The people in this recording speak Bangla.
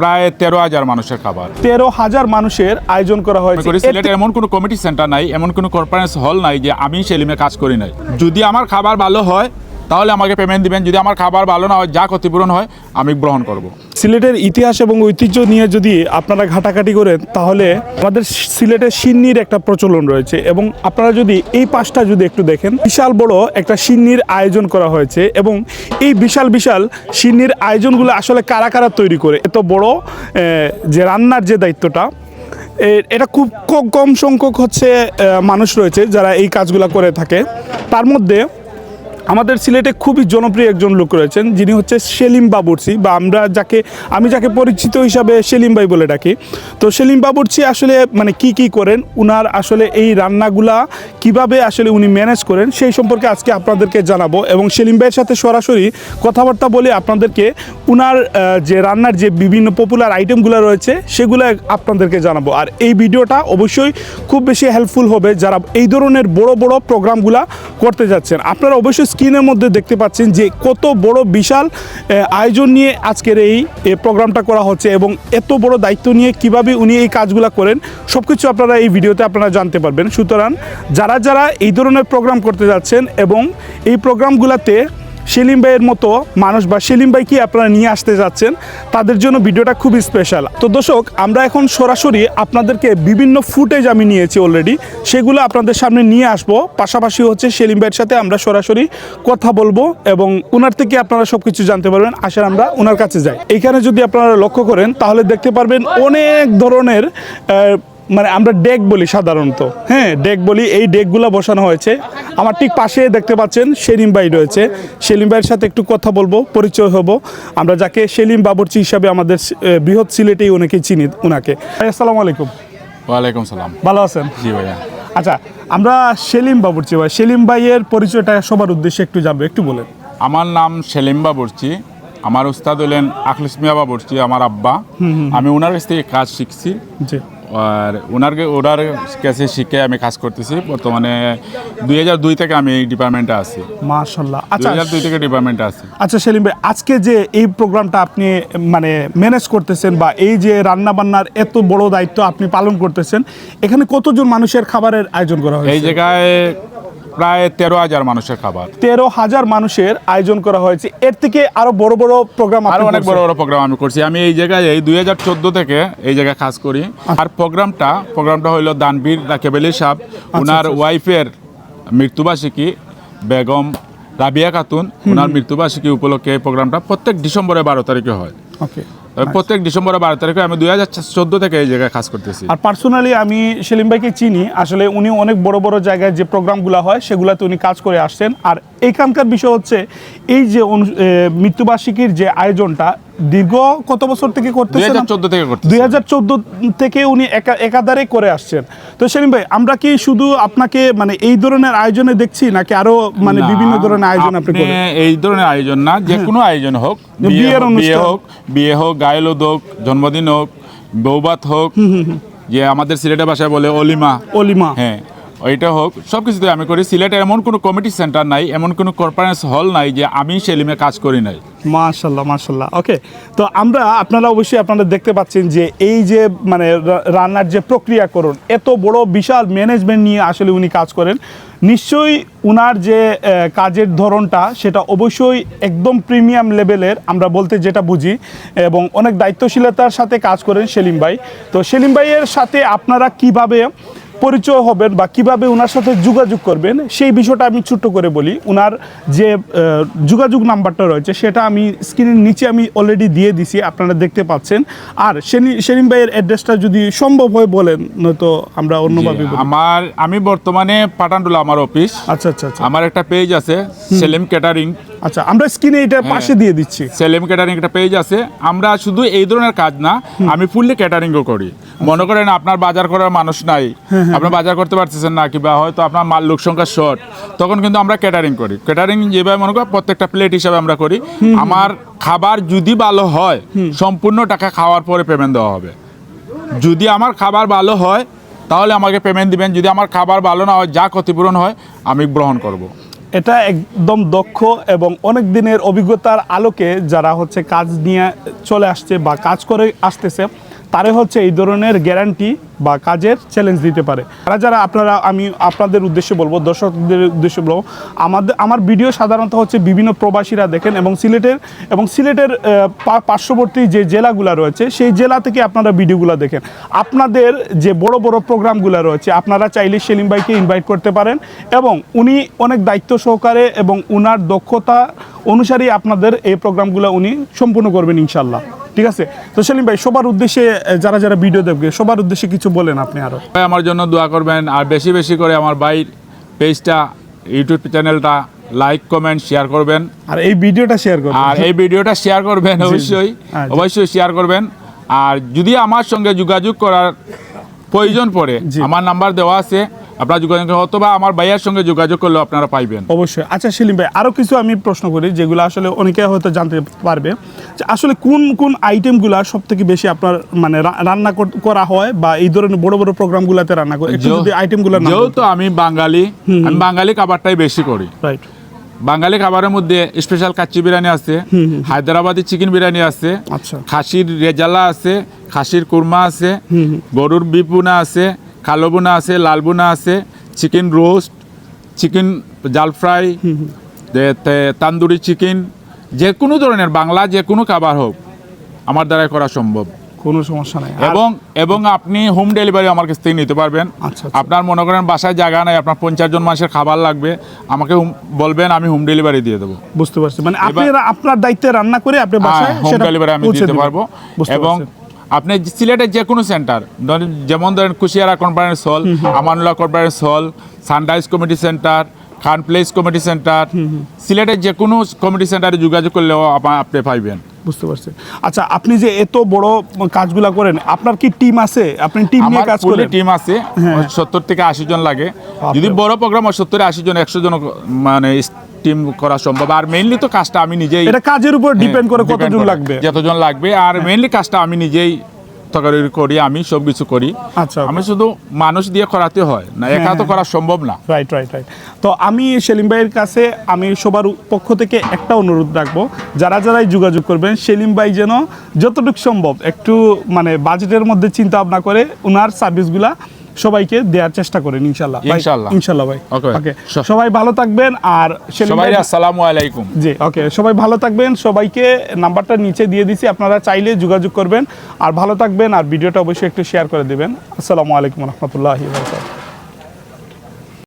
প্রায় তেরো হাজার মানুষের খাবার। তেরো হাজার মানুষের আয়োজন করা হয়েছে। সিলেটে এমন কোনো কমিটি সেন্টার নাই এমন কোনো কনফারেন্স হল নাই যে আমি সেলিমে কাজ করি নাই। যদি আমার খাবার ভালো হয় তাহলে আমাকে পেমেন্ট দিবেন। যদি আমার খাবার ভালো না হয়, যা ক্ষতিপূরণ হয়, আমি গ্রহণ করব। সিলেটের ইতিহাস এবং ঐতিহ্য নিয়ে যদি আপনারা ঘাটাঘাটি করেন, তাহলে আমাদের সিলেটের সিন্নির একটা প্রচলন রয়েছে এবং আপনারা যদি এই পাশটা যদি একটু দেখেন, বিশাল বড় একটা সিন্নির আয়োজন করা হয়েছে এবং এই বিশাল বিশাল সিন্নির আয়োজনগুলো আসলে কারা কারা তৈরি করে? এত বড় যে রান্নার যে দায়িত্বটা এটা খুব কম সংখ্যক হচ্ছে মানুষ রয়েছে যারা এই কাজগুলো করে থাকে। তার মধ্যে আমাদের সিলেটে খুবই জনপ্রিয় একজন লোক রয়েছেন, যিনি হচ্ছে সেলিম বাবুরচি, বা আমরা যাকে, আমি যাকে পরিচিত হিসাবে সেলিম ভাই বলে ডাকি। তো সেলিম বাবুরচি আসলে মানে কি কি করেন, উনার আসলে এই রান্নাগুলা কীভাবে আসলে উনি ম্যানেজ করেন, সেই সম্পর্কে আজকে আপনাদেরকে জানাব। এবং সেলিম ভাইয়ের সাথে সরাসরি কথাবার্তা বলে আপনাদেরকে উনার যে রান্নার যে বিভিন্ন পপুলার আইটেমগুলো রয়েছে, সেগুলো আপনাদেরকে জানাব। আর এই ভিডিওটা অবশ্যই খুব বেশি হেল্পফুল হবে যারা এই ধরনের বড় বড় প্রোগ্রামগুলা করতে যাচ্ছেন। আপনারা অবশ্যই স্ক্রিনের মধ্যে দেখতে পাচ্ছেন যে কত বড় বিশাল আয়োজন নিয়ে আজকের এই প্রোগ্রামটা করা হচ্ছে এবং এত বড় দায়িত্ব নিয়ে কীভাবে উনি এই কাজগুলো করেন সব কিছু আপনারা এই ভিডিওতে আপনারা জানতে পারবেন। সুতরাং যারা যারা এই ধরনের প্রোগ্রাম করতে যাচ্ছেন এবং এই প্রোগ্রামগুলোতে সেলিম ভাইয়ের মতো মানুষ বা সেলিম ভাইকে আপনারা নিয়ে আসতে যাচ্ছেন? তাদের জন্য ভিডিওটা খুবই স্পেশাল তো দর্শক, আমরা এখন সরাসরি আপনাদেরকে বিভিন্ন ফুটেজ আমি নিয়েছি অলরেডি সেগুলো আপনাদের সামনে নিয়ে আসব। পাশাপাশি হচ্ছে সেলিম ভাইয়ের সাথে আমরা সরাসরি কথা বলব এবং ওনার থেকে আপনারা সব কিছু জানতে পারবেন। আসেন আমরা ওনার কাছে যাই। এইখানে যদি আপনারা লক্ষ্য করেন, তাহলে দেখতে পারবেন অনেক ধরনের মানে আমরা ডেক বলি সাধারণত। হ্যাঁ ডেক বলি এই ডেকগুলো বসানো হয়েছে। আমার ঠিক পাশে দেখতে পাচ্ছেন সেলিম ভাই রয়েছে। সেলিম ভাইয়ের সাথে একটু কথা বলব পরিচয় হব। আমরা যাকে সেলিম বাবুর্চি হিসাবে আমাদের বৃহৎ সিলেটেই অনেকেই চিনি ওনাকে আসসালামু আলাইকুম। ওয়ালাইকুম সালাম। ভালো আছেন? জি ভাইয়া। আচ্ছা আমরা সেলিম বাবুর্চি ভাই। সেলিম ভাইয়ের পরিচয়টা সবার উদ্দেশ্যে একটু জানব একটু বলেন। আমার নাম সেলিম বাবুরচি। আমার উস্তাদ হলেন আখলিস মিয়া বাবুরচি আমার আব্বা। আমি ওনার কাছ থেকে কাজ শিখছি। জি। আর ওনার ওনার কাছে শিখে আমি কাজ করতেছি। বর্তমানে দুই হাজার দুই থেকে আমি এই ডিপার্টমেন্টে আছি। আচ্ছা দুই আচ্ছা হাজার দুই থেকে ডিপার্টমেন্টে আছি। আচ্ছা সেলিম ভাই আজকে যে এই প্রোগ্রামটা আপনি মানে ম্যানেজ করতেছেন বা এই যে রান্না বান্নার এত বড় দায়িত্ব আপনি পালন করতেছেন এখানে কতজন মানুষের খাবারের আয়োজন করা হয় এই জায়গায় প্রায় তেরো হাজার মানুষের খাবার। তেরো হাজার মানুষের আয়োজন করা হয়েছে। এর থেকে আরও বড় বড় প্রোগ্রাম আরও অনেক বড় বড় প্রোগ্রাম আমি করছি। আমি এই জায়গায় এই দুই হাজার চোদ্দ থেকে এই জায়গায় কাজ করি। আর প্রোগ্রামটা প্রোগ্রামটা হইল দানবীর রাকেবেলি সাহ ওনার আচ্ছা। ওয়াইফের মৃত্যুবার্ষিকী বেগম রাবিয়া খাতুন ওনার মৃত্যুবার্ষিকী উপলক্ষে এই প্রোগ্রামটা প্রত্যেক ডিসেম্বরে বারো তারিখে হয়। ওকে প্রত্যেক ডিসেম্বর বারো তারিখে আমি দুই হাজার চোদ্দ থেকে এই জায়গায় কাজ করতেছি। আর পার্সোনালি আমি সেলিম ভাইকে চিনি। আসলে উনি অনেক বড় বড় জায়গায় যে প্রোগ্রামগুলো হয় সেগুলোতে উনি কাজ করে আসছেন। আর এখানকার বিষয় হচ্ছে এই যে মৃত্যুবার্ষিকীর যে আয়োজনটা দীর্ঘ কত বছর থেকে দুই করতেছেন হাজার চোদ্দ থেকে করতেছি। দুই হাজার চোদ্দ থেকে উনি একা- একাধারে করে আসছেন। তো সেলিম ভাই আমরা কি শুধু আপনাকে মানে এই ধরনের আয়োজনে দেখছি নাকি আরও মানে বিভিন্ন ধরনের আয়োজন আপনি করেন? এই ধরনের আয়োজন না যে কোনো আয়োজন হোক বিয়ে বিয়ের হোক- বিয়ে অনুষ্ঠান। হোক বিয়ে হোক গায়েলোদ হোক জন্মদিন হোক বৌবাত হোক যে আমাদের সিলেটের ভাষায় বলে অলিমা। অলিমা। হ্যাঁ ওইটা হোক সব কিছুতে আমি করি। সিলেটে এমন কোনো কমিটি সেন্টার নাই, এমন কোনো কনফারেন্স হল নাই যে আমি সেলিমে কাজ করি নাই। মাশাল্লাহ মাশাল্লাহ। ওকে তো আমরা, আপনারা অবশ্যই আপনারা দেখতে পাচ্ছেন যে এই যে মানে রান্নার যে প্রক্রিয়াকরণ, এত বড় বিশাল ম্যানেজমেন্ট নিয়ে আসলে উনি কাজ করেন। নিশ্চয়ই উনার যে কাজের ধরনটা, সেটা অবশ্যই একদম প্রিমিয়াম লেভেলের আমরা বলতে যেটা বুঝি, এবং অনেক দায়িত্বশীলতার সাথে কাজ করেন সেলিম ভাই। তো সেলিম ভাইয়ের সাথে আপনারা কীভাবে পরিচয় হবেন বা কীভাবে ওনার সাথে যোগাযোগ করবেন সেই বিষয়টা আমি ছোট্ট করে বলি। ওনার যে যোগাযোগ নাম্বারটা রয়েছে সেটা আমি স্ক্রিনের নিচে আমি অলরেডি দিয়ে দিছি আপনারা দেখতে পাচ্ছেন। আর সেলি- সেলিম ভাইয়ের অ্যাড্রেসটা যদি সম্ভব হয় বলেন নয়তো আমরা অন্যভাবে আমার আমি বর্তমানে পাটানডুলা আমার অফিস আচ্ছা আচ্ছা আচ্ছা। আমার একটা পেজ আছে সেলিম ক্যাটারিং আচ্ছা আমরা স্ক্রিনে এটা হ্যাঁ। পাশে দিয়ে দিচ্ছি। সেলিম ক্যাটারিং একটা পেজ আছে। আমরা শুধু এই ধরনের কাজ না আমি ফুললি ক্যাটারিংও করি। মনে করেন আপনার বাজার করার মানুষ নাই। আপনি বাজার করতে পারতেছেন না কিংবা হয়তো আপনার মাল লোক সংখ্যা শর্ট তখন কিন্তু আমরা ক্যাটারিং করি। ক্যাটারিং যেভাবে মনে করেন প্রত্যেকটা প্লেট হিসাবে আমরা করি। আমার খাবার যদি ভালো হয় সম্পূর্ণ টাকা খাওয়ার পরে পেমেন্ট দেওয়া হবে। যদি আমার খাবার ভালো হয় তাহলে আমাকে পেমেন্ট দিবেন। যদি আমার খাবার ভালো না হয় যা ক্ষতিপূরণ হয় আমি গ্রহণ করব। এটা একদম দক্ষ এবং অনেক দিনের অভিজ্ঞতার আলোকে যারা হচ্ছে কাজ নিয়ে চলে আসছে বা কাজ করে আসতেছে তারে হচ্ছে এই ধরনের গ্যারান্টি বা কাজের চ্যালেঞ্জ দিতে পারে। তারা যারা আপনারা, আমি আপনাদের উদ্দেশ্যে বলব, দর্শকদের উদ্দেশ্যে বলব, আমাদের, আমার ভিডিও সাধারণত হচ্ছে বিভিন্ন প্রবাসীরা দেখেন এবং সিলেটের এবং সিলেটের পার্শ্ববর্তী যে জেলাগুলো রয়েছে, সেই জেলা থেকে আপনারা ভিডিওগুলো দেখেন। আপনাদের যে বড় বড় প্রোগ্রামগুলো রয়েছে, আপনারা চাইলে সেলিম ভাইকে ইনভাইট করতে পারেন এবং উনি অনেক দায়িত্ব সহকারে এবং উনার দক্ষতা অনুসারেই আপনাদের এই প্রোগ্রামগুলো উনি সম্পূর্ণ করবেন ইনশাল্লাহ ঠিক আছে? তো সেলিম ভাই সবার উদ্দেশ্যে যারা যারা ভিডিও দেখবে সবার উদ্দেশ্যে কিছু বলেন আপনি আরও। ভাই আমার জন্য দোয়া করবেন আর বেশি বেশি করে আমার ভাইয়ের পেজটা ইউটিউব চ্যানেলটা লাইক কমেন্ট শেয়ার করবেন। আর এই ভিডিওটা শেয়ার করবেন। আর এই ভিডিওটা শেয়ার করবেন অবশ্যই। হ্যাঁ, অবশ্যই শেয়ার করবেন। আর যদি আমার সঙ্গে যোগাযোগ করার প্রয়োজন পড়ে। আমার নাম্বার দেওয়া আছে। আপনারা যোগাযোগ অথবা আমার ভাইয়ের সঙ্গে যোগাযোগ করলেও আপনারা পাইবেন। অবশ্যই। আচ্ছা সেলিম ভাই আরও কিছু আমি প্রশ্ন করি যেগুলো আসলে অনেকে হয়তো জানতে পারবে। যে আসলে কোন কোন আইটেমগুলো সব থেকে বেশি আপনার মানে রান্না কর- করা হয় বা এই ধরনের বড় বড় প্রোগ্রামগুলোতে রান্না করে যদি আইটেমগুলো যেহেতু আমি বাঙালি আমি বাঙালি খাবারটাই বেশি করি। রাইট বাঙালি খাবারের মধ্যে স্পেশাল কাচ্চি বিরিয়ানি আছে হায়দ্রাবাদি চিকেন বিরিয়ানি আছে আচ্ছা। খাসির রেজালা আছে খাসির কুরমা আছে গরুর বিপুনা আছে কালো বোনা আছে লাল বুনা আছে চিকেন রোস্ট চিকেন জাল ফ্রাই তান্দুরি চিকেন যে কোনো ধরনের বাংলা যে কোনো খাবার হোক আমার দ্বারাই করা সম্ভব। কোনো সমস্যা নাই। এবং এবং আপনি হোম ডেলিভারি আমার কাছ থেকে নিতে পারবেন। আচ্ছা, আচ্ছা। আপনার মনে করেন বাসায় জায়গা নাই আপনার পঞ্চাশ জন মানুষের খাবার লাগবে আমাকে বলবেন আমি হোম ডেলিভারি দিয়ে দেবো। বুঝতে পারছি। মানে আপনি আপনার দায়িত্বে রান্না করে আপনি বাসায় হোম ডেলিভারি হ্যাঁ, আমি পৌঁছে দিতে পারব। এবং। আপনি সিলেটের যে কোনো সেন্টার ধরেন যেমন ধরেন Kushiara conference hall Amanullah conference hall sunrise committee center Khan place committee center সিলেটের যে কোনো কমিটি সেন্টারে যোগাযোগ করলেও আপা- আপনি পাইবেন। বুঝতে পারছি। আচ্ছা আপনি যে এত বড় কাজগুলা করেন আপনার কি টিম আছে? আপনি টিম নিয়ে কাজ করেন? টিম আছে হ্যাঁ। সত্তর থেকে আশি জন লাগে। যদি বড় প্রোগ্রাম হয় সত্তর আশি জন একশো জন মানে টিম করা সম্ভব। আর মেইনলি তো কাজটা আমি নিজেই এটা কাজের উপর ডিপেন্ড করে হ্যাঁ, কতজন লাগবে? যতজন লাগবে। আর মেইনলি কাজটা আমি নিজেই তকারি করি আমি সব কিছু করি। আচ্ছা আমি শুধু মানুষ দিয়ে করাতে হয় না একা তো করা সম্ভব না। রাইট রাইট রাইট তো আমি সেলিম ভাইয়ের কাছে আমি সবার পক্ষ থেকে একটা অনুরোধ রাখব যারা যারাই যোগাযোগ করবেন সেলিম ভাই যেন যতটুকু সম্ভব একটু মানে বাজেটের মধ্যে চিন্তা ভাবনা করে ওনার সার্ভিসগুলা সবাইকে দেওয়ার চেষ্টা করেন ইনশাল্লাহ ইনশাল্লাহ। ইনশাল্লাহ ভাই। ওকে সবাই ভালো থাকবেন আর সবাই আসসালামু আলাইকুম। জি ওকে সবাই ভালো থাকবেন সবাইকে নাম্বারটা নিচে দিয়ে দিছি আপনারা চাইলে যোগাযোগ করবেন। আর ভালো থাকবেন আর ভিডিওটা অবশ্যই একটু শেয়ার করে দেবেন। আসসালামু আলাইকুম রহমতুল্লাহ